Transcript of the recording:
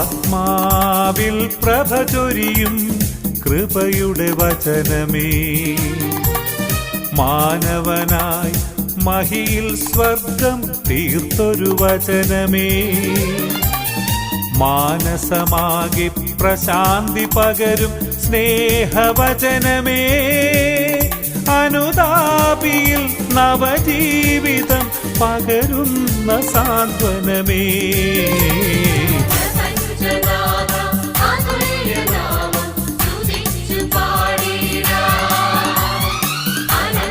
ആത്മാവിൽ ചൊരിയും കൃപയുടെ വചനമേ. മാനവനായി മഹിയിൽ സ്വർഗം തീർത്തൊരു വചനമേ. മാനസമാകെ പ്രശാന്തി പകരും സ്നേഹവചനമേ. അനുതാപിയിൽ നവജീവിതം പകരുന്ന സാന്ത്വനമേ.